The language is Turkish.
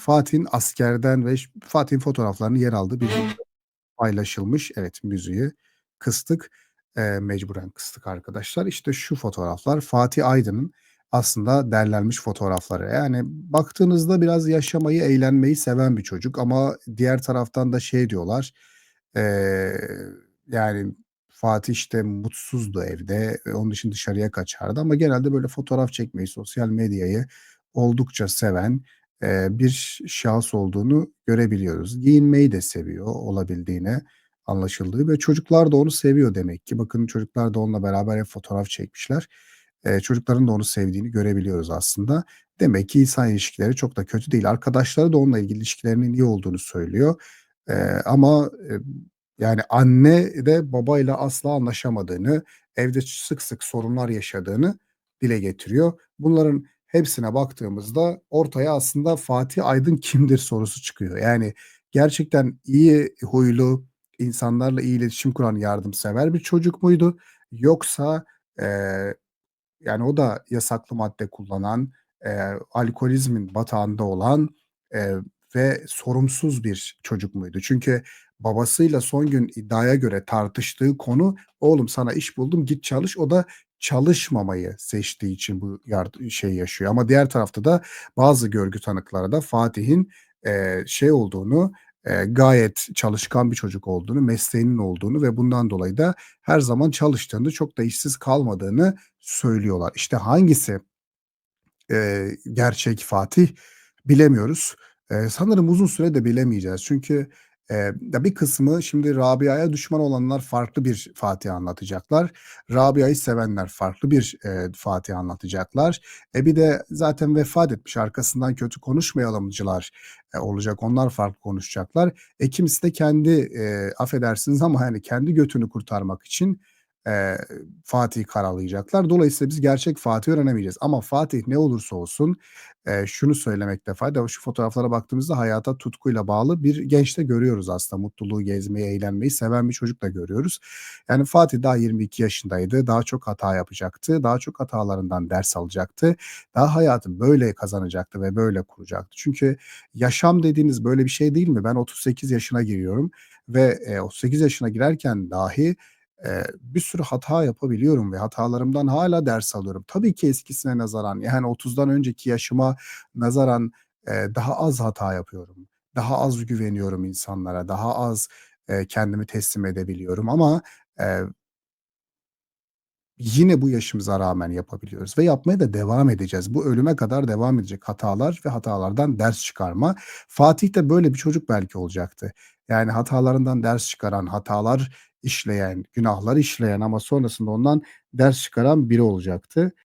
Fatih'in askerden ve Fatih'in fotoğraflarının yer aldığı bir paylaşılmış. Evet, müziği kıstık. Eee, mecburen kıstık arkadaşlar. İşte şu fotoğraflar Fatih Aydın'ın aslında derlenmiş fotoğrafları. Yani baktığınızda biraz yaşamayı, eğlenmeyi seven bir çocuk ama diğer taraftan da şey diyorlar, eee, yani Fatih, işte, mutsuzdu evde, eee, onun için dışarıya kaçardı ama genelde böyle fotoğraf çekmeyi, sosyal medyayı oldukça seven, bir şahıs olduğunu görebiliyoruz. Giyinmeyi de seviyor olabildiğine anlaşıldığı ve çocuklar da onu seviyor demek ki. Bakın çocuklar da onunla beraber hep fotoğraf çekmişler. Eee, çocukların da onu sevdiğini görebiliyoruz aslında. Demek ki insan ilişkileri çok da kötü değil. Arkadaşları da onunla ilgili ilişkilerinin iyi olduğunu söylüyor. Eee, ama, eee, yani anne de babayla asla anlaşamadığını, evde sık sık sorunlar yaşadığını dile getiriyor. Bunların hepsine baktığımızda ortaya aslında Fatih Aydın kimdir sorusu çıkıyor. Yani gerçekten iyi huylu, insanlarla iyi iletişim kuran, yardımsever bir çocuk muydu? Yoksa, eee, yani o da yasaklı madde kullanan, eee, alkolizmin batağında olan, eee, ve sorumsuz bir çocuk muydu? Çünkü babasıyla son gün iddiaya göre tartıştığı konu, "Oğlum sana iş buldum, git çalış." O da çalışmamayı seçtiği için bu şeyi yaşıyor ama diğer tarafta da bazı görgü tanıkları da Fatih'in, eee, şey olduğunu, eee, gayet çalışkan bir çocuk olduğunu, mesleğinin olduğunu ve bundan dolayı da her zaman çalıştığını, çok da işsiz kalmadığını söylüyorlar. İşte hangisi eee, gerçek Fatih bilemiyoruz. Sanırım uzun süre de bilemeyeceğiz. Çünkü, eee, ya bir kısmı şimdi Rabia'ya düşman olanlar farklı bir Fatih anlatacaklar. Rabia'yı sevenler farklı bir, eee, Fatih anlatacaklar. E, bir de zaten vefat etmiş, arkasından kötü konuşmayalımcılar, eee, olacak. Onlar farklı konuşacaklar. E, kimisi de kendi, eee, affedersiniz ama yani kendi götünü kurtarmak için, eee, Fatih'i karalayacaklar. Dolayısıyla biz gerçek Fatih'i öğrenemeyeceğiz ama Fatih ne olursa olsun, eee, şunu söylemekte fayda. Şu fotoğraflara baktığımızda hayata tutkuyla bağlı bir genç de görüyoruz aslında. Mutluluğu, gezmeyi, eğlenmeyi seven bir çocuk da görüyoruz. Yani Fatih daha 22 yaşındaydı. Daha çok hata yapacaktı. Daha çok hatalarından ders alacaktı. Daha hayatı böyle kazanacaktı ve böyle kuracaktı. Çünkü yaşam dediğiniz böyle bir şey değil mi? Ben 38 yaşına giriyorum ve, eee, 38 yaşına girerken dahi, eee, bir sürü hata yapabiliyorum ve hatalarımdan hâlâ ders alıyorum. Tabii ki eskisine nazaran, yani 30'dan önceki yaşıma nazaran, eee, daha az hata yapıyorum. Daha az güveniyorum insanlara. Daha az, eee, kendimi teslim edebiliyorum ama, eee yine bu yaşımıza rağmen yapabiliyoruz ve yapmaya da devam edeceğiz. Bu ölüme kadar devam edecek hatalar ve hatalardan ders çıkarma. Fatih de böyle bir çocuk belki olacaktı. Yani hatalarından ders çıkaran, hatalar işleyen, günahlar işleyen ama sonrasında ondan ders çıkaran biri olacaktı.